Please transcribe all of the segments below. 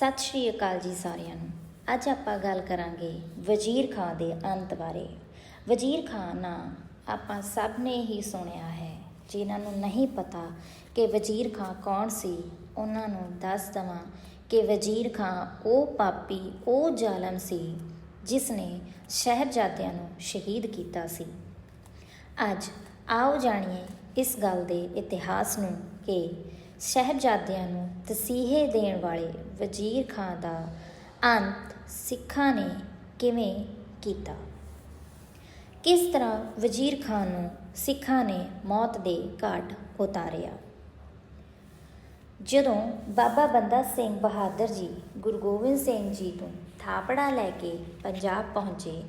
ਸਤਿ ਸ਼੍ਰੀ ਅਕਾਲ ਜੀ ਸਾਰਿਆਂ ਨੂੰ। ਅੱਜ ਆਪਾਂ ਗੱਲ ਕਰਾਂਗੇ ਵਜ਼ੀਰ ਖਾਨ ਦੇ ਅੰਤ ਬਾਰੇ। ਵਜ਼ੀਰ ਖਾਨ ਨਾਂ ਆਪਾਂ ਸਭ ਨੇ ਹੀ ਸੁਣਿਆ ਹੈ, ਜਿਨ੍ਹਾਂ ਨੂੰ ਨਹੀਂ ਪਤਾ ਕਿ ਵਜ਼ੀਰ ਖਾਨ ਕੌਣ ਸੀ। ਉਹਨਾਂ ਨੂੰ ਦੱਸ ਦਵਾਂ ਕਿ ਵਜ਼ੀਰ ਖਾਨ ਉਹ ਪਾਪੀ, ਉਹ ਜ਼ਾਲਮ ਸੀ ਜਿਸ ਨੇ ਸ਼ਹਿਰਜ਼ਾਦਿਆਂ ਨੂੰ ਸ਼ਹੀਦ ਕੀਤਾ ਸੀ। ਅੱਜ ਆਓ ਜਾਣੀਏ ਇਸ ਗੱਲ ਦੇ ਇਤਿਹਾਸ ਨੂੰ ਕਿ ਸ਼ਹਿਬਜ਼ਾਦਿਆਂ ਨੂੰ ਤਸੀਹੇ ਦੇਣ ਵਾਲੇ ਵਜ਼ੀਰ ਖਾਂ ਦਾ ਅੰਤ ਸਿੱਖਾਂ ਨੇ ਕਿਵੇਂ ਕੀਤਾ? ਕਿਸ ਤਰ੍ਹਾਂ ਵਜ਼ੀਰ ਖਾਨ ਨੂੰ ਸਿੱਖਾਂ ਨੇ ਮੌਤ ਦੇ ਘਾਟ ਉਤਾਰਿਆ? ਜਦੋਂ ਬਾਬਾ ਬੰਦਾ ਸਿੰਘ ਬਹਾਦਰ ਜੀ ਗੁਰੂ ਗੋਬਿੰਦ ਸਿੰਘ ਜੀ ਤੋਂ ਥਾਪੜਾ ਲੈ ਕੇ ਪੰਜਾਬ ਪਹੁੰਚੇ,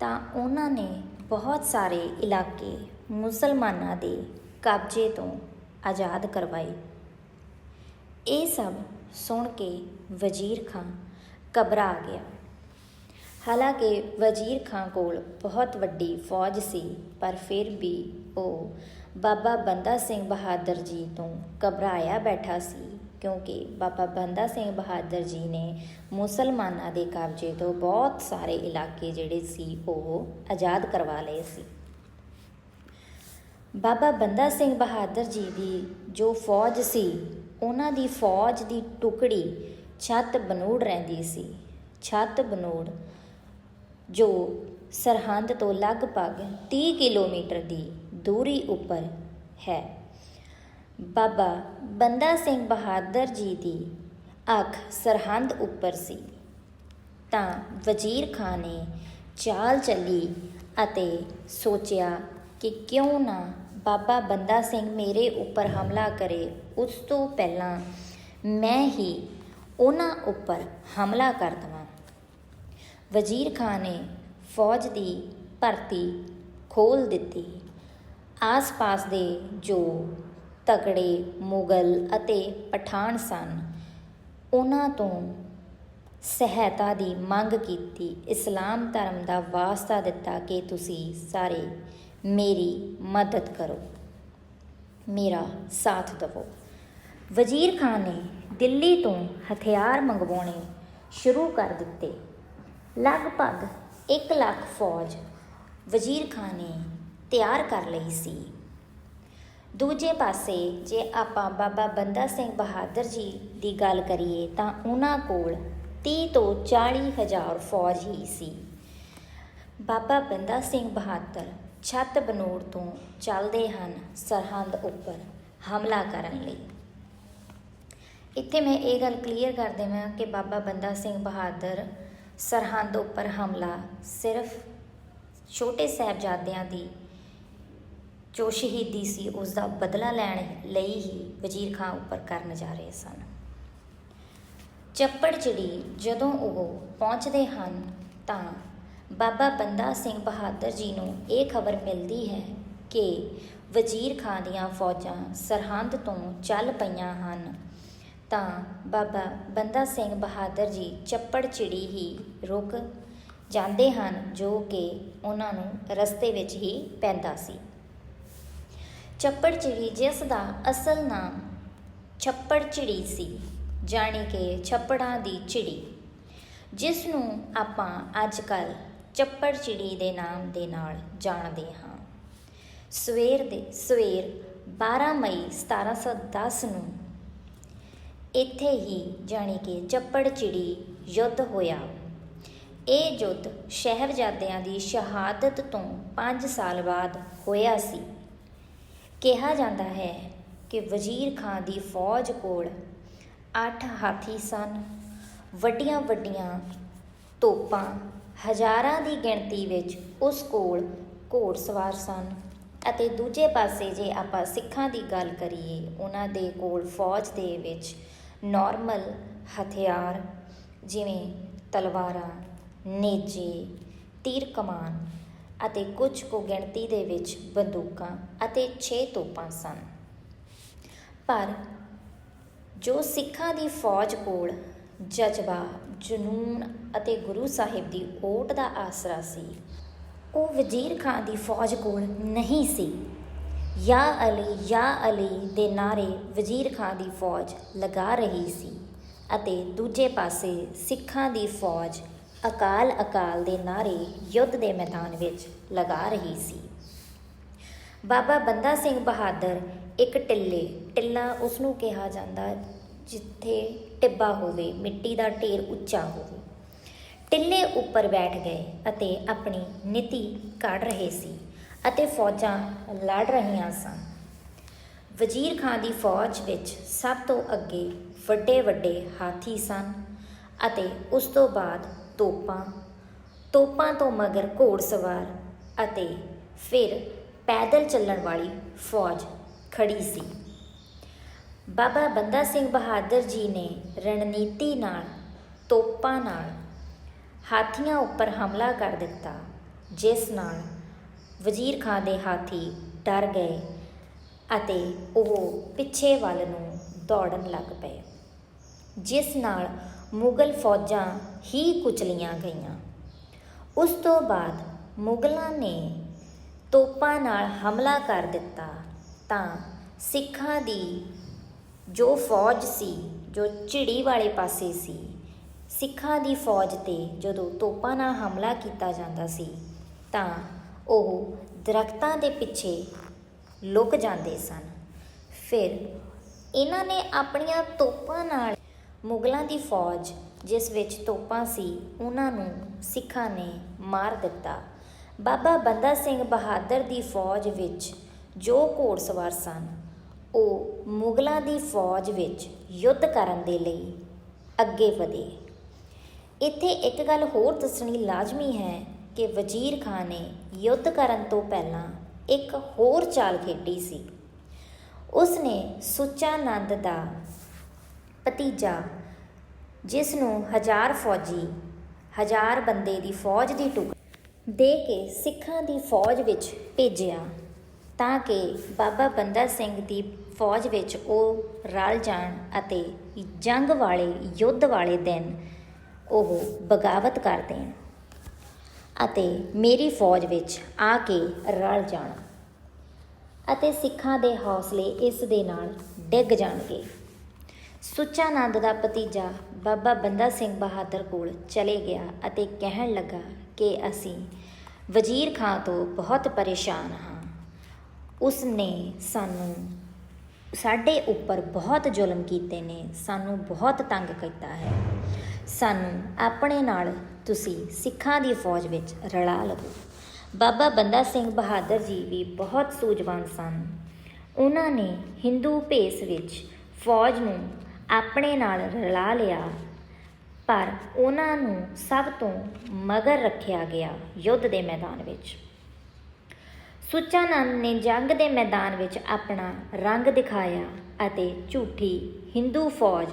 ਤਾਂ ਉਹਨਾਂ ਨੇ ਬਹੁਤ ਸਾਰੇ ਇਲਾਕੇ ਮੁਸਲਮਾਨਾਂ ਦੇ ਕਬਜ਼ੇ ਤੋਂ ਆਜ਼ਾਦ ਕਰਵਾਈ ਇਹ ਸਭ ਸੁਣ ਕੇ ਵਜ਼ੀਰ ਖਾਂ ਘਬਰਾ ਗਿਆ। ਹਾਲਾਂਕਿ ਵਜ਼ੀਰ ਖਾਂ ਕੋਲ ਬਹੁਤ ਵੱਡੀ ਫੌਜ ਸੀ, ਪਰ ਫਿਰ ਵੀ ਉਹ ਬਾਬਾ ਬੰਦਾ ਸਿੰਘ ਬਹਾਦਰ ਜੀ ਤੋਂ ਘਬਰਾਇਆ ਬੈਠਾ ਸੀ, ਕਿਉਂਕਿ ਬਾਬਾ ਬੰਦਾ ਸਿੰਘ ਬਹਾਦਰ ਜੀ ਨੇ ਮੁਸਲਮਾਨਾਂ ਦੇ ਕਬਜ਼ੇ ਤੋਂ ਬਹੁਤ ਸਾਰੇ ਇਲਾਕੇ ਜਿਹੜੇ ਸੀ, ਉਹ ਆਜ਼ਾਦ ਕਰਵਾ ਲਏ ਸੀ। ਬਾਬਾ ਬੰਦਾ ਸਿੰਘ ਬਹਾਦਰ ਜੀ ਦੀ ਜੋ ਫੌਜ ਸੀ, ਉਹਨਾਂ ਦੀ ਫੌਜ ਦੀ ਟੁਕੜੀ ਛੱਤ ਬਨੂੜ ਰਹਿੰਦੀ ਸੀ। ਛੱਤ ਬਨੂੜ ਜੋ ਸਰਹੰਦ ਤੋਂ ਲਗਭਗ 30 ਕਿਲੋਮੀਟਰ ਦੀ ਦੂਰੀ ਉੱਪਰ ਹੈ। ਬਾਬਾ ਬੰਦਾ ਸਿੰਘ ਬਹਾਦਰ ਜੀ ਦੀ ਅੱਖ ਸਰਹੰਦ ਉੱਪਰ ਸੀ। ਤਾਂ ਵਜ਼ੀਰ ਖਾਨ ਨੇ ਚਾਲ ਚੱਲੀ ਅਤੇ ਸੋਚਿਆ ਕਿ ਕਿਉਂ ਨਾ ਬਾਬਾ ਬੰਦਾ ਸਿੰਘ ਮੇਰੇ ਉੱਪਰ ਹਮਲਾ ਕਰੇ, ਉਸ ਤੋਂ ਪਹਿਲਾਂ ਮੈਂ ਹੀ ਉਹਨਾਂ ਉੱਪਰ ਹਮਲਾ ਕਰ ਦਵਾਂ। ਵਜ਼ੀਰ ਖਾਨ ਨੇ ਫੌਜ ਦੀ ਭਰਤੀ ਖੋਲ ਦਿੱਤੀ। ਆਸ-ਪਾਸ ਦੇ ਜੋ ਤਕੜੇ ਮੁਗਲ ਅਤੇ ਪਠਾਨ ਸਨ, ਉਹਨਾਂ ਤੋਂ ਸਹਾਇਤਾ ਦੀ ਮੰਗ ਕੀਤੀ। ਇਸਲਾਮ ਧਰਮ ਦਾ ਵਾਸਤਾ ਦਿੱਤਾ ਕਿ ਤੁਸੀਂ ਸਾਰੇ ਮੇਰੀ ਮਦਦ ਕਰੋ। ਮੇਰਾ ਸਾਥ ਦਿਵੋ। ਵਜ਼ੀਰ ਖਾਨ ਨੇ ਦਿੱਲੀ ਤੋਂ ਹਥਿਆਰ ਮੰਗਵਾਉਣੇ ਸ਼ੁਰੂ ਕਰ ਦਿੱਤੇ। ਲਗਭਗ 1 ਲੱਖ ਫੌਜ ਵਜ਼ੀਰ ਖਾਨ ਨੇ ਤਿਆਰ ਕਰ ਲਈ ਸੀ। ਦੂਜੇ ਪਾਸੇ ਜੇ ਆਪਾਂ ਬਾਬਾ ਬੰਦਾ ਸਿੰਘ ਬਹਾਦਰ ਜੀ ਦੀ ਗੱਲ ਕਰੀਏ ਤਾਂ ਉਹਨਾਂ ਕੋਲ 30 ਤੋਂ 40 ਹਜ਼ਾਰ ਫੌਜ ਹੀ ਸੀ। ਬਾਬਾ ਬੰਦਾ ਸਿੰਘ ਬਹਾਦਰ ਛੱਤ ਬਨੂੜ ਤੋਂ ਚੱਲਦੇ ਹਨ ਸਰਹੰਦ ਉੱਪਰ ਹਮਲਾ ਕਰਨ ਲਈ। ਇੱਥੇ ਮੈਂ ਇਹ ਗੱਲ ਕਲੀਅਰ ਕਰ ਦੇਵਾਂ ਕਿ ਬਾਬਾ ਬੰਦਾ ਸਿੰਘ ਬਹਾਦਰ ਸਰਹੰਦ ਉੱਪਰ ਹਮਲਾ ਸਿਰਫ ਛੋਟੇ ਸਾਹਿਬਜ਼ਾਦਿਆਂ ਦੀ ਜੋ ਸ਼ਹੀਦੀ ਸੀ ਉਸ ਦਾ ਬਦਲਾ ਲੈਣ ਲਈ ਹੀ ਵਜ਼ੀਰ ਖਾਨ ਉੱਪਰ ਕਰਨ ਜਾ ਰਹੇ ਸਨ। ਚੱਪੜ ਚਿੜੀ ਜਦੋਂ ਉਹ ਪਹੁੰਚਦੇ ਹਨ ਤਾਂ ਬਾਬਾ ਬੰਦਾ ਸਿੰਘ ਬਹਾਦਰ ਜੀ ਨੂੰ ਇਹ ਖਬਰ ਮਿਲਦੀ ਹੈ ਕਿ ਵਜ਼ੀਰ ਖਾਨ ਦੀਆਂ ਫੌਜਾਂ ਸਰਹੰਦ ਤੋਂ ਚੱਲ ਪਈਆਂ ਹਨ। ਤਾਂ ਬਾਬਾ ਬੰਦਾ ਸਿੰਘ ਬਹਾਦਰ ਜੀ ਚੱਪੜ ਚਿੜੀ ਹੀ ਰੁਕ ਜਾਂਦੇ ਹਨ, ਜੋ ਕਿ ਉਹਨਾਂ ਨੂੰ ਰਸਤੇ ਵਿੱਚ ਹੀ ਪੈਂਦਾ ਸੀ। ਚੱਪੜ ਚਿੜੀ ਜਿਸ ਦਾ ਅਸਲ ਨਾਮ ਛੱਪੜ ਚਿੜੀ ਸੀ, ਜਾਣੀ ਕਿ ਛੱਪੜਾਂ ਦੀ ਚਿੜੀ, ਜਿਸ ਨੂੰ ਆਪਾਂ ਅੱਜ ਕੱਲ੍ਹ ਚੱਪੜ ਚਿੜੀ ਦੇ ਨਾਮ ਦੇ ਨਾਲ ਜਾਣਦੇ ਹਾਂ। ਸਵੇਰ ਦੇ ਸਵੇਰ 12 ਮਈ 1710 ਨੂੰ ਇੱਥੇ ਹੀ ਜਾਣੀ ਕਿ ਚੱਪੜ ਚਿੜੀ ਯੁੱਧ ਹੋਇਆ। ਇਹ ਯੁੱਧ ਸ਼ਹਿਬਜ਼ਾਦਿਆਂ ਦੀ ਸ਼ਹਾਦਤ ਤੋਂ 5 ਸਾਲ ਬਾਅਦ ਹੋਇਆ ਸੀ। ਕਿਹਾ ਜਾਂਦਾ ਹੈ ਕਿ ਵਜ਼ੀਰ ਖਾਨ ਦੀ ਫੌਜ ਕੋਲ 8 ਹਾਥੀ ਸਨ। ਵੱਡੀਆਂ ਵੱਡੀਆਂ ਤੋਪਾਂ ਹਜ਼ਾਰਾਂ ਦੀ ਗਿਣਤੀ ਵਿੱਚ ਉਸ ਕੋਲ ਘੋੜਸਵਾਰ ਸਨ ਅਤੇ ਦੂਜੇ ਪਾਸੇ ਜੇ ਆਪਾਂ ਸਿੱਖਾਂ ਦੀ ਗੱਲ ਕਰੀਏ, ਉਹਨਾਂ ਦੇ ਕੋਲ ਫੌਜ ਦੇ ਵਿੱਚ ਨਾਰਮਲ ਹਥਿਆਰ ਜਿਵੇਂ ਤਲਵਾਰਾਂ, ਨੇਜੇ, ਤੀਰ ਕਮਾਨ ਅਤੇ ਕੁਝ ਕੁ ਗਿਣਤੀ ਦੇ ਵਿੱਚ ਬੰਦੂਕਾਂ ਅਤੇ 6 ਤੋਪਾਂ ਸਨ। ਪਰ ਜੋ ਸਿੱਖਾਂ ਦੀ ਫੌਜ ਕੋਲ ਜਜ਼ਬਾ, ਜਨੂਨ ਅਤੇ ਗੁਰੂ ਸਾਹਿਬ ਦੀ ਓਟ ਦਾ ਆਸਰਾ ਸੀ। ਉਹ ਵਜ਼ੀਰ ਖਾਨ ਦੀ ਫੌਜ ਕੋਲ ਨਹੀਂ ਸੀ। ਯਾ ਅਲੀ ਯਾ ਅਲੀ ਦੇ ਨਾਰੇ ਵਜ਼ੀਰ ਖਾਨ ਦੀ ਫੌਜ ਲਗਾ ਰਹੀ ਸੀ ਅਤੇ ਦੂਜੇ ਪਾਸੇ ਸਿੱਖਾਂ ਦੀ ਫੌਜ ਅਕਾਲ ਅਕਾਲ ਦੇ ਨਾਰੇ ਯੁੱਧ ਦੇ ਮੈਦਾਨ ਵਿੱਚ ਲਗਾ ਰਹੀ ਸੀ। ਬਾਬਾ ਬੰਦਾ ਸਿੰਘ ਬਹਾਦਰ ਇੱਕ ਟਿੱਲੇ, ਟਿੱਲਾ ਉਸ ਨੂੰ ਕਿਹਾ ਜਾਂਦਾ ਜਿੱਥੇ ਟਿੱਬਾ ਹੋਵੇ, ਮਿੱਟੀ ਦਾ ਢੇਰ ਉੱਚਾ ਹੋਵੇ। ਟਿੱਲੇ ਉੱਪਰ ਬੈਠ ਗਏ ਅਤੇ ਆਪਣੀ ਨੀਤੀ ਕੱਢ ਰਹੇ ਸੀ ਅਤੇ ਫੌਜਾਂ ਲੜ ਰਹੀਆਂ ਸਨ। ਵਜ਼ੀਰ ਖਾਨ ਦੀ ਫੌਜ ਵਿੱਚ ਸਭ ਤੋਂ ਅੱਗੇ ਵੱਡੇ ਵੱਡੇ ਹਾਥੀ ਸਨ ਅਤੇ ਉਸ ਤੋਂ ਬਾਅਦ ਤੋਪਾਂ ਤੋਪਾਂ ਤੋਂ ਮਗਰ ਘੋੜਸਵਾਰ ਅਤੇ ਫਿਰ ਪੈਦਲ ਚੱਲਣ ਵਾਲੀ ਫੌਜ ਖੜੀ ਸੀ। ਬਾਬਾ ਬੰਦਾ ਸਿੰਘ ਬਹਾਦਰ ਜੀ ਨੇ ਰਣਨੀਤੀ ਨਾਲ, ਤੋਪਾਂ ਨਾਲ ਹਾਥੀਆਂ ਉੱਪਰ ਹਮਲਾ ਕਰ ਦਿੱਤਾ, ਜਿਸ ਨਾਲ ਵਜ਼ੀਰ ਖਾਨ ਦੇ ਹਾਥੀ ਡਰ ਗਏ ਅਤੇ ਉਹ ਪਿੱਛੇ ਵੱਲ ਨੂੰ ਦੌੜਨ ਲੱਗ ਪਏ, ਜਿਸ ਨਾਲ ਮੁਗਲ ਫੌਜਾਂ ਹੀ ਕੁਚਲੀਆਂ ਗਈਆਂ। ਉਸ ਤੋਂ ਬਾਅਦ ਮੁਗਲਾਂ ਨੇ ਤੋਪਾਂ ਨਾਲ ਹਮਲਾ ਕਰ ਦਿੱਤਾ ਤਾਂ ਸਿੱਖਾਂ ਦੀ ਜੋ ਫੌਜ ਸੀ, ਜੋ ਝਿੜੀ ਵਾਲੇ ਪਾਸੇ ਸੀ, ਸਿੱਖਾਂ ਦੀ ਫੌਜ ਤੇ ਜਦੋਂ ਤੋਪਾਂ ਨਾਲ ਹਮਲਾ ਕੀਤਾ ਜਾਂਦਾ ਸੀ, ਤਾਂ ਉਹ ਦਰਖਤਾਂ ਦੇ ਪਿੱਛੇ ਲੁਕ ਜਾਂਦੇ ਸਨ। ਫਿਰ ਇਹਨਾਂ ਨੇ ਆਪਣੀਆਂ ਤੋਪਾਂ ਨਾਲ ਮੁਗਲਾਂ ਦੀ ਫੌਜ, ਜਿਸ ਵਿੱਚ ਤੋਪਾਂ ਸੀ, ਉਹਨਾਂ ਨੂੰ ਸਿੱਖਾਂ ਨੇ ਮਾਰ ਦਿੱਤਾ। ਬਾਬਾ ਬੰਦਾ ਸਿੰਘ ਬਹਾਦਰ ਦੀ ਫੌਜ ਵਿੱਚ ਜੋ ਘੋੜਸਵਾਰ ਸਨ ਉਹ ਮੁਗਲਾਂ ਦੀ ਫੌਜ ਵਿੱਚ ਯੁੱਧ ਕਰਨ ਦੇ ਲਈ ਅੱਗੇ ਵਧੇ। ਇੱਥੇ ਇੱਕ ਗੱਲ ਹੋਰ ਦੱਸਣੀ ਲਾਜ਼ਮੀ ਹੈ ਕਿ ਵਜ਼ੀਰ ਖਾਨ ਨੇ ਯੁੱਧ ਕਰਨ ਤੋਂ ਪਹਿਲਾਂ ਇੱਕ ਹੋਰ ਚਾਲ ਖੇਡੀ ਸੀ। ਉਸ ਨੇ ਸੁੱਚਾ ਦਾ ਭਤੀਜਾ ਜਿਸ ਨੂੰ ਹਜ਼ਾਰ ਫੌਜੀ, ਹਜ਼ਾਰ ਬੰਦੇ ਦੀ ਫੌਜ ਦੀ ਟੁਕ ਦੇ ਕੇ ਸਿੱਖਾਂ ਦੀ ਫੌਜ ਵਿੱਚ ਭੇਜਿਆ। ਤਾਂ ਕਿ ਬਾਬਾ ਬੰਦਾ ਸਿੰਘ ਦੀ ਫੌਜ ਵਿੱਚ ਉਹ ਰਲ ਜਾਣ ਅਤੇ ਜੰਗ ਵਾਲੇ, ਯੁੱਧ ਵਾਲੇ ਦਿਨ ਉਹ ਬਗਾਵਤ ਕਰ ਦੇਣ ਅਤੇ ਮੇਰੀ ਫੌਜ ਵਿੱਚ ਆ ਕੇ ਰਲ ਜਾਣ ਅਤੇ ਸਿੱਖਾਂ ਦੇ ਹੌਸਲੇ ਇਸ ਦੇ ਨਾਲ ਡਿੱਗ ਜਾਣਗੇ। ਸੁੱਚਾ ਨੰਦ ਦਾ ਭਤੀਜਾ ਬਾਬਾ ਬੰਦਾ ਸਿੰਘ ਬਹਾਦਰ ਕੋਲ ਚਲੇ ਗਿਆ ਅਤੇ ਕਹਿਣ ਲੱਗਾ ਕਿ ਅਸੀਂ ਵਜ਼ੀਰ ਖਾਂ ਤੋਂ ਬਹੁਤ ਪਰੇਸ਼ਾਨ ਹਾਂ। ਉਸ ਨੇ ਸਾਨੂੰ ਸਾਡੇ ਉੱਪਰ ਬਹੁਤ ਜ਼ੁਲਮ ਕੀਤੇ ਨੇ, ਸਾਨੂੰ ਬਹੁਤ ਤੰਗ ਕੀਤਾ ਹੈ। ਸਾਨੂੰ ਆਪਣੇ ਨਾਲ ਤੁਸੀਂ ਸਿੱਖਾਂ ਦੀ ਫੌਜ ਵਿੱਚ ਰਲਾ ਲਵੋ। ਬਾਬਾ ਬੰਦਾ ਸਿੰਘ ਬਹਾਦਰ ਜੀ ਵੀ ਬਹੁਤ ਸੂਝਵਾਨ ਸਨ। ਉਹਨਾਂ ਨੇ ਹਿੰਦੂ ਭੇਸ ਵਿੱਚ ਫੌਜ ਨੂੰ ਆਪਣੇ ਨਾਲ ਰਲਾ ਲਿਆ, ਪਰ ਉਹਨਾਂ ਨੂੰ ਸਭ ਤੋਂ ਮਗਰ ਰੱਖਿਆ ਗਿਆ ਯੁੱਧ ਦੇ ਮੈਦਾਨ ਵਿੱਚ। ਸੁੱਚਾ ਨੰਦ ਨੇ ਜੰਗ ਦੇ ਮੈਦਾਨ ਵਿੱਚ ਆਪਣਾ ਰੰਗ ਦਿਖਾਇਆ ਅਤੇ ਝੂਠੀ ਹਿੰਦੂ ਫੌਜ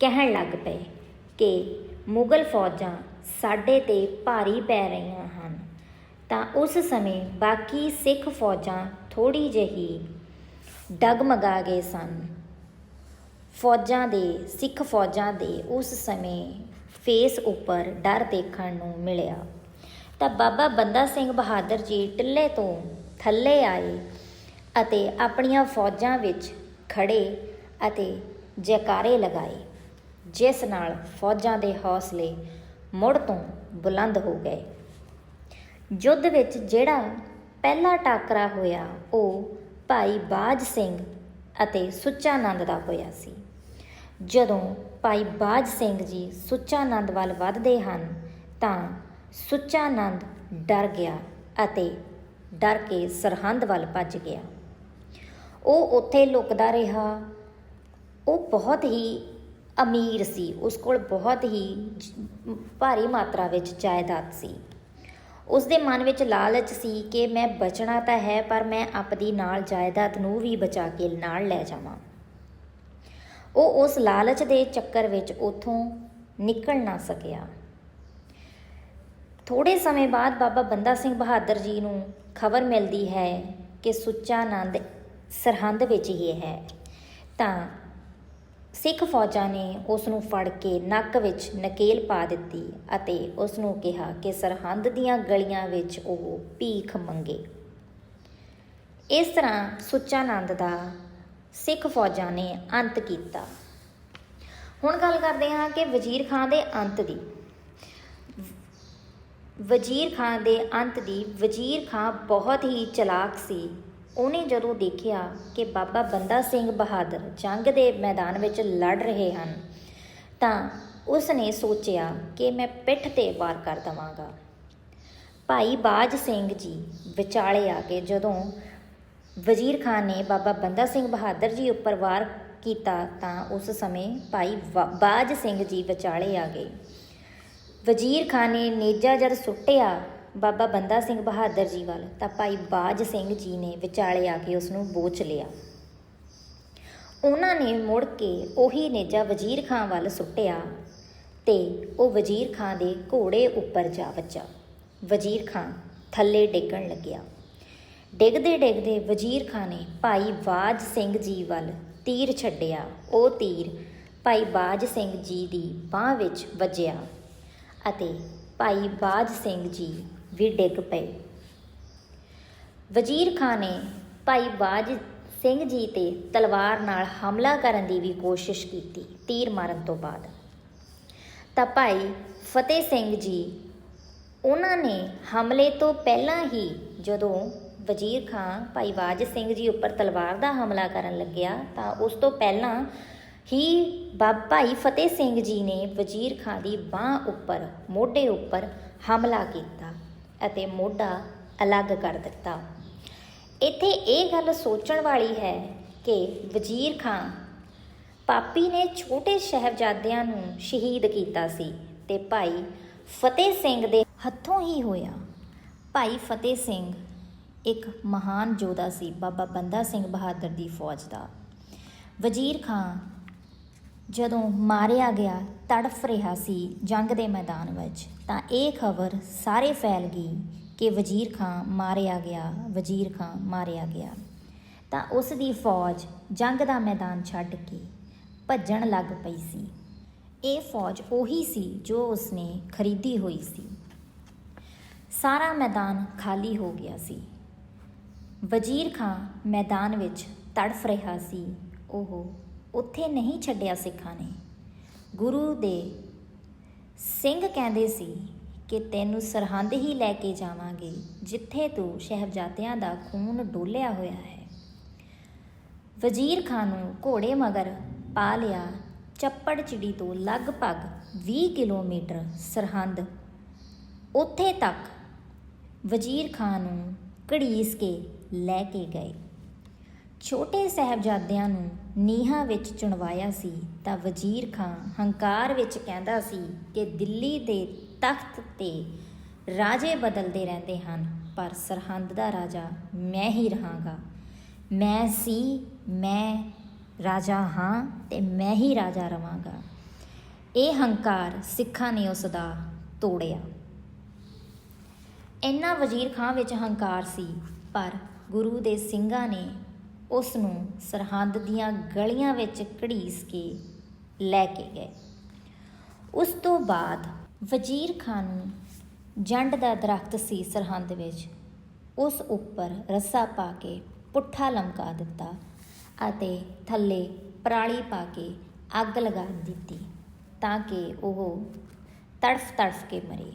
ਕਹਿਣ ਲੱਗ ਪਏ ਕਿ ਮੁਗਲ ਫੌਜਾਂ ਸਾਡੇ ਤੇ ਭਾਰੀ ਪੈ ਰਹੀਆਂ ਹਨ। ਤਾਂ ਉਸ ਸਮੇਂ ਬਾਕੀ ਸਿੱਖ ਫੌਜਾਂ ਥੋੜੀ ਜਿਹੀ ਡਗਮਗਾ ਗਏ ਸਨ। ਫੌਜਾਂ ਦੇ, ਸਿੱਖ ਫੌਜਾਂ ਦੇ ਉਸ ਸਮੇਂ ਫੇਸ ਉੱਪਰ ਡਰ ਦੇਖਣ ਨੂੰ ਮਿਲਿਆ। ਤਾਂ ਬਾਬਾ ਬੰਦਾ ਸਿੰਘ ਬਹਾਦਰ ਜੀ ਟਿੱਲੇ ਤੋਂ ਥੱਲੇ ਆਏ ਅਤੇ ਆਪਣੀਆਂ ਫੌਜਾਂ ਵਿੱਚ ਖੜੇ ਅਤੇ ਜੈਕਾਰੇ ਲਗਾਏ, ਜਿਸ ਨਾਲ ਫੌਜਾਂ ਦੇ ਹੌਸਲੇ ਮੁੜ ਤੋਂ ਬੁਲੰਦ ਹੋ ਗਏ। ਯੁੱਧ ਵਿੱਚ ਜਿਹੜਾ ਪਹਿਲਾ ਟਾਕਰਾ ਹੋਇਆ, ਉਹ ਭਾਈ ਬਾਜ ਸਿੰਘ ਅਤੇ ਸੁੱਚਾਨੰਦ ਦਾ ਹੋਇਆ ਸੀ। ਜਦੋਂ ਭਾਈ ਬਾਜ ਸਿੰਘ ਜੀ ਸੁੱਚਾਨੰਦ ਵੱਲ ਵੱਧਦੇ ਹਨ, ਤਾਂ ਸੁੱਚਾਨੰਦ ਡਰ ਗਿਆ ਅਤੇ ਡਰ ਕੇ ਸਰਹੰਦ ਵੱਲ ਭੱਜ ਗਿਆ। ਉਹ ਉੱਥੇ ਲੁਕਦਾ ਰਿਹਾ। ਉਹ ਬਹੁਤ ਹੀ ਅਮੀਰ ਸੀ। ਉਸ ਕੋਲ ਬਹੁਤ ਹੀ ਭਾਰੀ ਮਾਤਰਾ ਵਿੱਚ ਜਾਇਦਾਦ ਸੀ। ਉਸ ਦੇ ਮਨ ਵਿੱਚ ਲਾਲਚ ਸੀ ਕਿ ਮੈਂ ਬਚਣਾ ਤਾਂ ਹੈ, ਪਰ ਮੈਂ ਆਪਦੀ ਨਾਲ ਜਾਇਦਾਦ ਨੂੰ ਵੀ ਬਚਾ ਕੇ ਨਾਲ ਲੈ ਜਾਵਾਂ। ਉਹ ਉਸ ਲਾਲਚ ਦੇ ਚੱਕਰ ਵਿੱਚ ਉਥੋਂ ਨਿਕਲ ਨਾ ਸਕਿਆ। ਥੋੜੇ ਸਮੇਂ ਬਾਅਦ ਬਾਬਾ ਬੰਦਾ ਸਿੰਘ ਬਹਾਦਰ ਜੀ ਨੂੰ ਖਬਰ ਮਿਲਦੀ ਹੈ ਕਿ ਸੁੱਚਾ ਨੰਦ ਸਰਹੰਦ ਵਿੱਚ ਹੀ ਹੈ। ਤਾਂ ਸਿੱਖ ਫੌਜਾਂ ਨੇ ਉਸ ਨੂੰ ਫੜ ਕੇ ਨੱਕ ਵਿੱਚ ਨਕੇਲ ਪਾ ਦਿੱਤੀ ਅਤੇ ਉਸ ਨੂੰ ਕਿਹਾ ਕਿ ਸਰਹੰਦ ਦੀਆਂ ਗਲੀਆਂ ਵਿੱਚ ਉਹ ਭੀਖ ਮੰਗੇ। ਇਸ ਤਰ੍ਹਾਂ ਸੁੱਚਾ ਨੰਦ ਦਾ ਸਿੱਖ ਫੌਜਾਂ ਨੇ ਅੰਤ ਕੀਤਾ। ਹੁਣ ਗੱਲ ਕਰਦੇ ਹਾਂ ਕਿ ਵਜ਼ੀਰ ਖਾਂ ਦੇ ਅੰਤ ਦੀ। ਵਜ਼ੀਰ ਖਾਂ ਦੇ ਅੰਤ ਦੀ ਵਜ਼ੀਰ ਖਾਂ ਬਹੁਤ ਹੀ ਚਲਾਕ ਸੀ। ਉਹਨੇ ਜਦੋਂ ਦੇਖਿਆ ਕਿ ਬਾਬਾ ਬੰਦਾ ਸਿੰਘ ਬਹਾਦਰ ਜੰਗ ਦੇ ਮੈਦਾਨ ਵਿੱਚ ਲੜ ਰਹੇ ਹਨ, ਤਾਂ ਉਸ ਨੇ ਸੋਚਿਆ ਕਿ ਮੈਂ ਪਿੱਠ ਤੇ ਵਾਰ ਕਰ ਦਵਾਂਗਾ। ਭਾਈ ਬਾਜ ਸਿੰਘ ਜੀ ਵਿਚਾਲੇ ਆ ਕੇ ਜਦੋਂ ਵਜ਼ੀਰ ਖਾਨ ਨੇ ਬਾਬਾ ਬੰਦਾ ਸਿੰਘ ਬਹਾਦਰ ਜੀ ਉੱਪਰ ਵਾਰ ਕੀਤਾ, ਤਾਂ ਉਸ ਸਮੇਂ ਭਾਈ ਵਾ- ਬਾਜ ਸਿੰਘ ਜੀ ਵਿਚਾਲੇ ਆ ਗਏ। ਵਜ਼ੀਰ ਖਾਨ ਨੇ ਨੇਜਾ ਜਦ ਸੁੱਟਿਆ, ਬਾਬਾ ਬੰਦਾ ਸਿੰਘ ਬਹਾਦਰ ਜੀ ਵੱਲ, ਤਾਂ ਭਾਈ ਬਾਜ ਸਿੰਘ ਜੀ ਨੇ ਵਿਚਾਲੇ ਆ ਕੇ ਉਸ ਨੂੰ ਬੋਚ ਲਿਆ। ਉਹਨਾਂ ਨੇ ਮੁੜ ਕੇ ਉਹੀ ਨੇਜਾ ਵਜ਼ੀਰ ਖਾਨ ਵੱਲ ਸੁੱਟਿਆ ਤੇ ਉਹ ਵਜ਼ੀਰ ਖਾਨ ਦੇ ਘੋੜੇ ਉੱਪਰ ਜਾ ਵੱਜਾ। ਵਜ਼ੀਰ ਖਾਨ ਥੱਲੇ ਡਿੱਗਣ ਲੱਗਿਆ। ਡਿੱਗਦੇ ਡਿੱਗਦੇ ਵਜ਼ੀਰ ਖਾਨ ਨੇ ਭਾਈ ਬਾਜ ਸਿੰਘ ਜੀ ਵੱਲ ਤੀਰ ਛੱਡਿਆ। ਉਹ ਤੀਰ ਭਾਈ ਬਾਜ ਸਿੰਘ ਜੀ ਦੀ ਬਾਹ ਵਿੱਚ ਵੱਜਿਆ। ਅਤੇ ਭਾਈ ਬਾਜ ਸਿੰਘ ਜੀ ਵੀ ਡਿੱਗ ਪਏ। ਵਜ਼ੀਰ ਖਾਨ ਨੇ ਭਾਈ ਬਾਜ ਸਿੰਘ ਜੀ ਤੇ ਤਲਵਾਰ ਨਾਲ ਹਮਲਾ ਕਰਨ ਦੀ ਵੀ ਕੋਸ਼ਿਸ਼ ਕੀਤੀ ਤੀਰ ਮਾਰਨ ਤੋਂ ਬਾਅਦ। ਤਾਂ ਭਾਈ ਫਤਿਹ ਸਿੰਘ ਜੀ, ਉਹਨਾਂ ਨੇ ਹਮਲੇ ਤੋਂ ਪਹਿਲਾਂ ਹੀ ਜਦੋਂ ਵਜ਼ੀਰ ਖਾਂ ਭਾਈ ਬਾਜ ਸਿੰਘ ਜੀ ਉੱਪਰ ਤਲਵਾਰ ਦਾ ਹਮਲਾ ਕਰਨ ਲੱਗਿਆ ਤਾਂ ਉਸ ਤੋਂ ਪਹਿਲਾਂ ਹੀ ਬਾ- ਭਾਈ ਫਤਿਹ ਸਿੰਘ ਜੀ ਨੇ ਵਜ਼ੀਰ ਖਾਂ ਦੀ ਬਾਹ ਉੱਪਰ, ਮੋਢੇ ਉੱਪਰ ਹਮਲਾ ਕੀਤਾ ਅਤੇ ਮੋਢਾ ਅਲੱਗ ਕਰ ਦਿੱਤਾ। ਇੱਥੇ ਇਹ ਗੱਲ ਸੋਚਣ ਵਾਲੀ ਹੈ ਕਿ ਵਜ਼ੀਰ ਖਾਂ ਪਾਪੀ ਨੇ ਛੋਟੇ ਸ਼ਹਿਬਜ਼ਾਦਿਆਂ ਨੂੰ ਸ਼ਹੀਦ ਕੀਤਾ ਸੀ ਤੇ ਭਾਈ ਫਤਿਹ ਸਿੰਘ ਦੇ ਹੱਥੋਂ ਹੀ ਹੋਇਆ। ਭਾਈ ਫਤਿਹ ਸਿੰਘ ਇੱਕ ਮਹਾਨ ਯੋਧਾ ਸੀ, ਬਾਬਾ ਬੰਦਾ ਸਿੰਘ ਬਹਾਦਰ ਦੀ ਫੌਜ ਦਾ। ਵਜ਼ੀਰ ਖਾਂ ਜਦੋਂ ਮਾਰਿਆ ਗਿਆ, ਤੜਫ ਰਿਹਾ ਸੀ ਜੰਗ ਦੇ ਮੈਦਾਨ ਵਿੱਚ, ਤਾਂ ਇਹ ਖਬਰ ਸਾਰੇ ਫੈਲ ਗਈ ਕਿ ਵਜ਼ੀਰ ਖਾਂ ਮਾਰਿਆ ਗਿਆ, ਵਜ਼ੀਰ ਖਾਂ ਮਾਰਿਆ ਗਿਆ। ਤਾਂ ਉਸ ਦੀ ਫੌਜ ਜੰਗ ਦਾ ਮੈਦਾਨ ਛੱਡ ਕੇ ਭੱਜਣ ਲੱਗ ਪਈ ਸੀ। ਇਹ ਫੌਜ ਉਹੀ ਸੀ ਜੋ ਉਸਨੇ ਖਰੀਦੀ ਹੋਈ ਸੀ। ਸਾਰਾ ਮੈਦਾਨ ਖਾਲੀ ਹੋ ਗਿਆ ਸੀ। ਵਜ਼ੀਰ ਖਾਂ ਮੈਦਾਨ ਵਿੱਚ ਤੜਫ ਰਿਹਾ ਸੀ। ਉਹ ਉੱਥੇ ਨਹੀਂ ਛੱਡਿਆ ਸਿੱਖਾਂ ਨੇ। ਗੁਰੂ ਦੇ ਸਿੰਘ ਕਹਿੰਦੇ ਸੀ ਕਿ ਤੈਨੂੰ ਸਰਹੰਦ ਹੀ ਲੈ ਕੇ ਜਾਵਾਂਗੇ, ਜਿੱਥੇ ਤੂੰ ਸ਼ਹਿਬਜ਼ਾਦਿਆਂ ਦਾ ਖੂਨ ਡੋਲਿਆ ਹੋਇਆ ਹੈ। ਵਜ਼ੀਰ ਖਾਨ ਨੂੰ ਘੋੜੇ ਮਗਰ ਪਾ ਲਿਆ, ਚੱਪੜ ਚਿੜੀ ਤੋਂ ਲਗਭਗ 20 ਕਿਲੋਮੀਟਰ ਸਰਹੰਦ। ਉੱਥੇ ਤੱਕ ਵਜ਼ੀਰ ਖਾਨ ਨੂੰ ਘੜੀਸ ਕੇ ਲੈ ਕੇ ਗਏ। ਛੋਟੇ ਸਾਹਿਬਜ਼ਾਦਿਆਂ ਨੂੰ ਨੀਹਾਂ ਵਿੱਚ ਚੁਣਵਾਇਆ ਸੀ ਤਾਂ ਵਜ਼ੀਰ ਖਾਂ ਹੰਕਾਰ ਵਿੱਚ ਕਹਿੰਦਾ ਸੀ ਕਿ ਦਿੱਲੀ ਦੇ ਤਖਤ ਤੇ ਰਾਜੇ ਬਦਲਦੇ ਰਹਿੰਦੇ ਹਨ, ਪਰ ਸਰਹੰਦ ਦਾ ਰਾਜਾ ਮੈਂ ਹੀ ਰਹਾਂਗਾ। ਮੈਂ ਸੀ, ਮੈਂ ਰਾਜਾ ਹਾਂ ਤੇ ਮੈਂ ਹੀ ਰਾਜਾ ਰਵਾਂਗਾ। ਇਹ ਹੰਕਾਰ ਸਿੱਖਾਂ ਨੇ ਉਸ ਦਾ ਤੋੜਿਆ। ਇੰਨਾ ਵਜ਼ੀਰ ਖਾਂ ਵਿੱਚ ਹੰਕਾਰ ਸੀ, ਪਰ ਗੁਰੂ ਦੇ ਸਿੰਘਾਂ ਨੇ ਉਸ ਨੂੰ ਸਰਹੰਦ ਦੀਆਂ ਗਲੀਆਂ ਵਿੱਚ ਘੜੀਸ ਕੇ ਲੈ ਕੇ ਗਏ। ਉਸ ਤੋਂ ਬਾਅਦ ਵਜ਼ੀਰ ਖਾਨ ਨੂੰ ਜੰਡ ਦਾ ਦਰਖਤ ਸੀ ਸਰਹੰਦ ਵਿੱਚ। ਉਸ ਉੱਪਰ ਰੱਸਾ ਪਾ ਕੇ ਪੁੱਠਾ ਲਮਕਾ ਦਿੱਤਾ ਅਤੇ ਥੱਲੇ ਪਰਾਲੀ ਪਾ ਕੇ ਅੱਗ ਲਗਾ ਦਿੱਤੀ ਤਾਂ ਕਿ ਉਹ ਤੜਫ ਤੜਫ ਕੇ ਮਰੇ।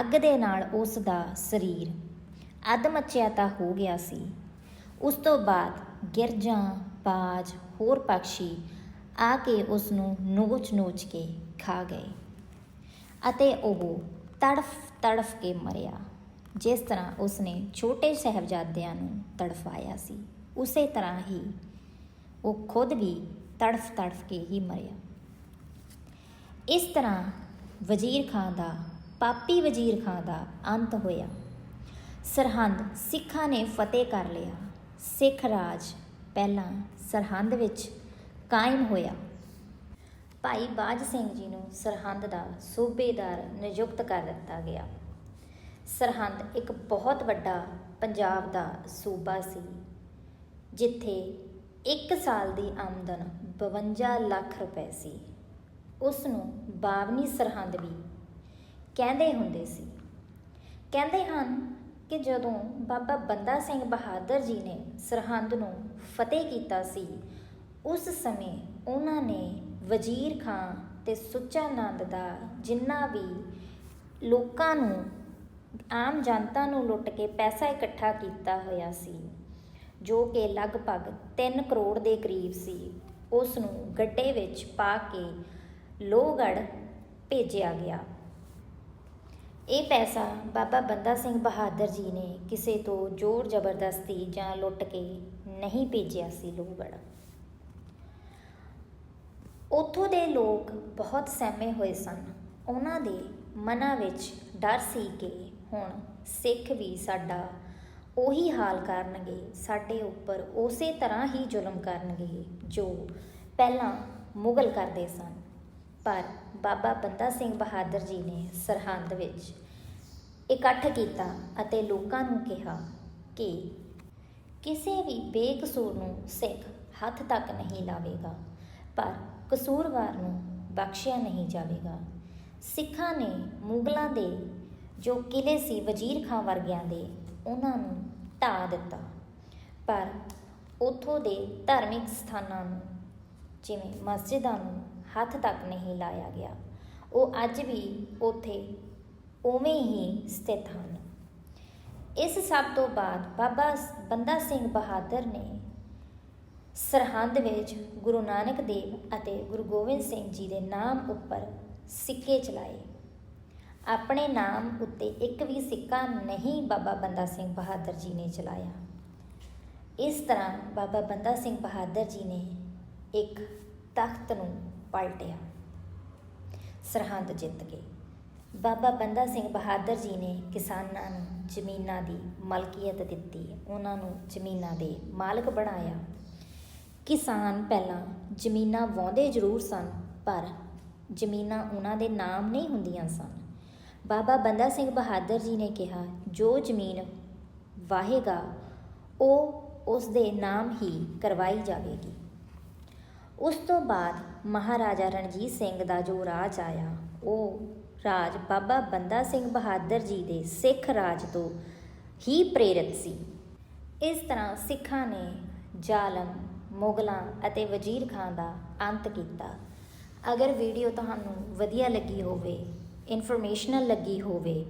ਅੱਗ ਦੇ ਨਾਲ ਉਸ ਦਾ ਸਰੀਰ ਅਧਮੱਚਿਆ ਤਾਂ ਹੋ ਗਿਆ ਸੀ ਉਸ ਤੋਂ ਬਾਅਦ ਗਿਰਜਾਂ ਬਾਜ ਹੋਰ ਪੰਛੀ ਆ ਕੇ ਉਸ ਨੂੰ ਨੋਚ-ਨੋਚ ਕੇ ਖਾ ਗਏ ਅਤੇ ਉਹ ਤੜਫ ਤੜਫ ਕੇ ਮਰਿਆ, ਜਿਸ ਤਰ੍ਹਾਂ ਉਸਨੇ ਛੋਟੇ ਸਹਿਬਜ਼ਾਦਿਆਂ ਨੂੰ ਤੜਫਾਇਆ ਸੀ। ਉਸੇ ਤਰ੍ਹਾਂ ਹੀ ਉਹ ਖੁਦ ਵੀ ਤੜਫ ਤੜਫ ਕੇ ਹੀ ਮਰਿਆ। ਇਸ ਤਰ੍ਹਾਂ ਵਜ਼ੀਰ ਖਾਂ ਦਾ, ਪਾਪੀ ਵਜ਼ੀਰ ਖਾਂ ਦਾ ਅੰਤ ਹੋਇਆ। ਸਰਹੰਦ ਸਿੱਖਾਂ ਨੇ ਫਤਿਹ ਕਰ ਲਿਆ। ਸਿੱਖ ਰਾਜ ਪਹਿਲਾਂ ਸਰਹੰਦ ਵਿੱਚ ਕਾਇਮ ਹੋਇਆ। ਭਾਈ ਬਾਜ ਸਿੰਘ ਜੀ ਨੂੰ ਸਰਹੰਦ ਦਾ ਸੂਬੇਦਾਰ ਨਿਯੁਕਤ ਕਰ ਦਿੱਤਾ ਗਿਆ। ਸਰਹੰਦ ਇੱਕ ਬਹੁਤ ਵੱਡਾ ਪੰਜਾਬ ਦਾ ਸੂਬਾ ਸੀ, ਜਿੱਥੇ ਇੱਕ ਸਾਲ ਦੀ ਆਮਦਨ 52 ਲੱਖ ਰੁਪਏ ਸੀ। ਉਸ ਨੂੰ ਬਾਵਨੀ ਸਰਹੰਦ ਵੀ ਕਹਿੰਦੇ ਹੁੰਦੇ ਸੀ। ਕਹਿੰਦੇ ਹਨ ਕਿ ਜਦੋਂ ਬਾਬਾ ਬੰਦਾ ਸਿੰਘ ਬਹਾਦਰ ਜੀ ਨੇ ਸਰਹੰਦ ਨੂੰ ਫਤਿਹ ਕੀਤਾ ਸੀ, ਉਸ ਸਮੇਂ ਉਹਨਾਂ ਨੇ ਵਜ਼ੀਰ ਖਾਂ ਤੇ ਸੁੱਚਾ ਨੰਦ ਦਾ ਜਿੰਨਾ ਵੀ ਲੋਕਾਂ ਨੂੰ, ਆਮ ਜਨਤਾ ਨੂੰ ਲੁੱਟ ਕੇ ਪੈਸਾ ਇਕੱਠਾ ਕੀਤਾ ਹੋਇਆ ਸੀ, ਜੋ ਕਿ ਲਗਭਗ 3 ਕਰੋੜ ਦੇ ਕਰੀਬ ਸੀ, ਉਸ ਨੂੰ ਗੱਡੇ ਵਿੱਚ ਪਾ ਕੇ ਲੋਹਗੜ੍ਹ ਭੇਜਿਆ ਗਿਆ। ਇਹ ਪੈਸਾ ਬਾਬਾ ਬੰਦਾ ਸਿੰਘ ਬਹਾਦਰ ਜੀ ਨੇ ਕਿਸੇ ਤੋਂ ਜ਼ੋਰ ਜ਼ਬਰਦਸਤੀ ਜਾਂ ਲੁੱਟ ਕੇ ਨਹੀਂ ਭੇਜਿਆ ਸੀ ਲੋਹਗੜ੍ਹ। ਉੱਥੋਂ ਦੇ ਲੋਕ ਬਹੁਤ ਸਹਿਮੇ ਹੋਏ ਸਨ। ਉਹਨਾਂ ਦੇ ਮਨਾਂ ਵਿੱਚ ਡਰ ਸੀ ਕਿ ਹੁਣ ਸਿੱਖ ਵੀ ਸਾਡਾ ਉਹੀ ਹਾਲ ਕਰਨਗੇ, ਸਾਡੇ ਉੱਪਰ ਉਸੇ ਤਰ੍ਹਾਂ ਹੀ ਜ਼ੁਲਮ ਕਰਨਗੇ ਜੋ ਪਹਿਲਾਂ ਮੁਗਲ ਕਰਦੇ ਸਨ। ਪਰ ਬਾਬਾ ਬੰਦਾ ਸਿੰਘ ਬਹਾਦਰ ਜੀ ਨੇ ਸਰਹੰਦ ਵਿੱਚ ਇਕੱਠ ਕੀਤਾ ਅਤੇ ਲੋਕਾਂ ਨੂੰ ਕਿਹਾ ਕਿ ਕਿਸੇ ਵੀ ਬੇਕਸੂਰ ਨੂੰ ਸਿੱਖ ਹੱਥ ਤੱਕ ਨਹੀਂ ਲਾਵੇਗਾ, ਪਰ ਕਸੂਰਵਾਰ ਨੂੰ ਬਖਸ਼ਿਆ ਨਹੀਂ ਜਾਵੇਗਾ। ਸਿੱਖਾਂ ਨੇ ਮੁਗਲਾਂ ਦੇ ਜੋ ਕਿਲੇ ਸੀ ਵਜ਼ੀਰ ਖਾਂ ਵਰਗਿਆਂ ਦੇ, ਉਹਨਾਂ ਨੂੰ ਢਾ ਦਿੱਤਾ। ਪਰ ਉਥੋਂ ਦੇ ਧਾਰਮਿਕ ਸਥਾਨਾਂ ਨੂੰ, ਜਿਵੇਂ ਮਸਜਿਦਾਂ ਨੂੰ ਹੱਥ ਤੱਕ ਨਹੀਂ ਲਾਇਆ ਗਿਆ। ਉਹ ਅੱਜ ਵੀ ਉਥੇ ਉਵੇਂ ਹੀ ਸਥਿਤ ਹਨ। ਇਸ ਸਭ ਤੋਂ ਬਾਅਦ ਬਾਬਾ ਬੰਦਾ ਸਿੰਘ ਬਹਾਦਰ ਨੇ ਸਰਹੰਦ ਵਿੱਚ ਗੁਰੂ ਨਾਨਕ ਦੇਵ ਅਤੇ ਗੁਰੂ ਗੋਬਿੰਦ ਸਿੰਘ ਜੀ ਦੇ ਨਾਮ ਉੱਪਰ ਸਿੱਕੇ ਚਲਾਏ। ਆਪਣੇ ਨਾਮ ਉੱਤੇ ਇੱਕ ਵੀ ਸਿੱਕਾ ਨਹੀਂ ਬਾਬਾ ਬੰਦਾ ਸਿੰਘ ਬਹਾਦਰ ਜੀ ਨੇ ਚਲਾਇਆ। ਇਸ ਤਰ੍ਹਾਂ ਬਾਬਾ ਬੰਦਾ ਸਿੰਘ ਬਹਾਦਰ ਜੀ ਨੇ ਇੱਕ ਤਖਤ ਨੂੰ ਪਲਟਿਆ। ਸਰਹੰਦ ਜਿੱਤ ਕੇ ਬਾਬਾ ਬੰਦਾ ਸਿੰਘ ਬਹਾਦਰ ਜੀ ਨੇ ਕਿਸਾਨਾਂ ਨੂੰ ਜ਼ਮੀਨਾਂ ਦੀ ਮਲਕੀਅਤ ਦਿੱਤੀ। ਉਹਨਾਂ ਨੂੰ ਜ਼ਮੀਨਾਂ ਦੇ ਮਾਲਕ ਬਣਾਇਆ। ਕਿਸਾਨ ਪਹਿਲਾਂ ਜ਼ਮੀਨਾਂ ਵਾਹੁੰਦੇ ਜ਼ਰੂਰ ਸਨ, ਪਰ ਜ਼ਮੀਨਾਂ ਉਹਨਾਂ ਦੇ ਨਾਮ ਨਹੀਂ ਹੁੰਦੀਆਂ ਸਨ। ਬਾਬਾ ਬੰਦਾ ਸਿੰਘ ਬਹਾਦਰ ਜੀ ਨੇ ਕਿਹਾ, ਜੋ ਜ਼ਮੀਨ ਵਾਹੇਗਾ, ਉਹ ਉਸ ਦੇ ਨਾਮ ਹੀ ਕਰਵਾਈ ਜਾਵੇਗੀ। ਉਸ ਤੋਂ ਬਾਅਦ ਮਹਾਰਾਜਾ ਰਣਜੀਤ ਸਿੰਘ ਦਾ ਜੋ ਰਾਜ ਆਇਆ, ਉਹ ਰਾਜ ਬਾਬਾ ਬੰਦਾ ਸਿੰਘ ਬਹਾਦਰ ਜੀ ਦੇ ਸਿੱਖ ਰਾਜ ਤੋਂ ਹੀ ਪ੍ਰੇਰਿਤ ਸੀ। ਇਸ ਤਰ੍ਹਾਂ ਸਿੱਖਾਂ ਨੇ ਜ਼ਾਲਮ, ਮੁਗਲਾਂ ਅਤੇ ਵਜ਼ੀਰ ਖਾਨ ਦਾ ਅੰਤ ਕੀਤਾ। ਅਗਰ ਵੀਡੀਓ ਤੁਹਾਨੂੰ ਵਧੀਆ ਲੱਗੀ ਹੋਵੇ, ਇਨਫੋਰਮੇਸ਼ਨਲ ਲੱਗੀ ਹੋਵੇ,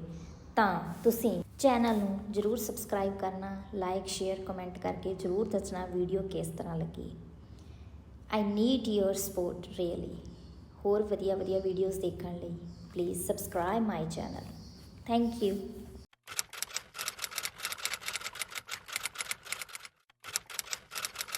ਤਾਂ ਤੁਸੀਂ ਚੈਨਲ ਨੂੰ ਜਰੂਰ ਸਬਸਕ੍ਰਾਈਬ ਕਰਨਾ, ਲਾਈਕ, ਸ਼ੇਅਰ, ਕਮੈਂਟ ਕਰਕੇ ਜਰੂਰ ਦੱਸਣਾ ਵੀਡੀਓ ਕਿਸ ਤਰ੍ਹਾਂ ਲੱਗੀ। I need your support really ਹੋਰ ਵਧੀਆ ਵਧੀਆ ਵੀਡੀਓਜ਼ ਦੇਖਣ ਲਈ please subscribe my channel thank you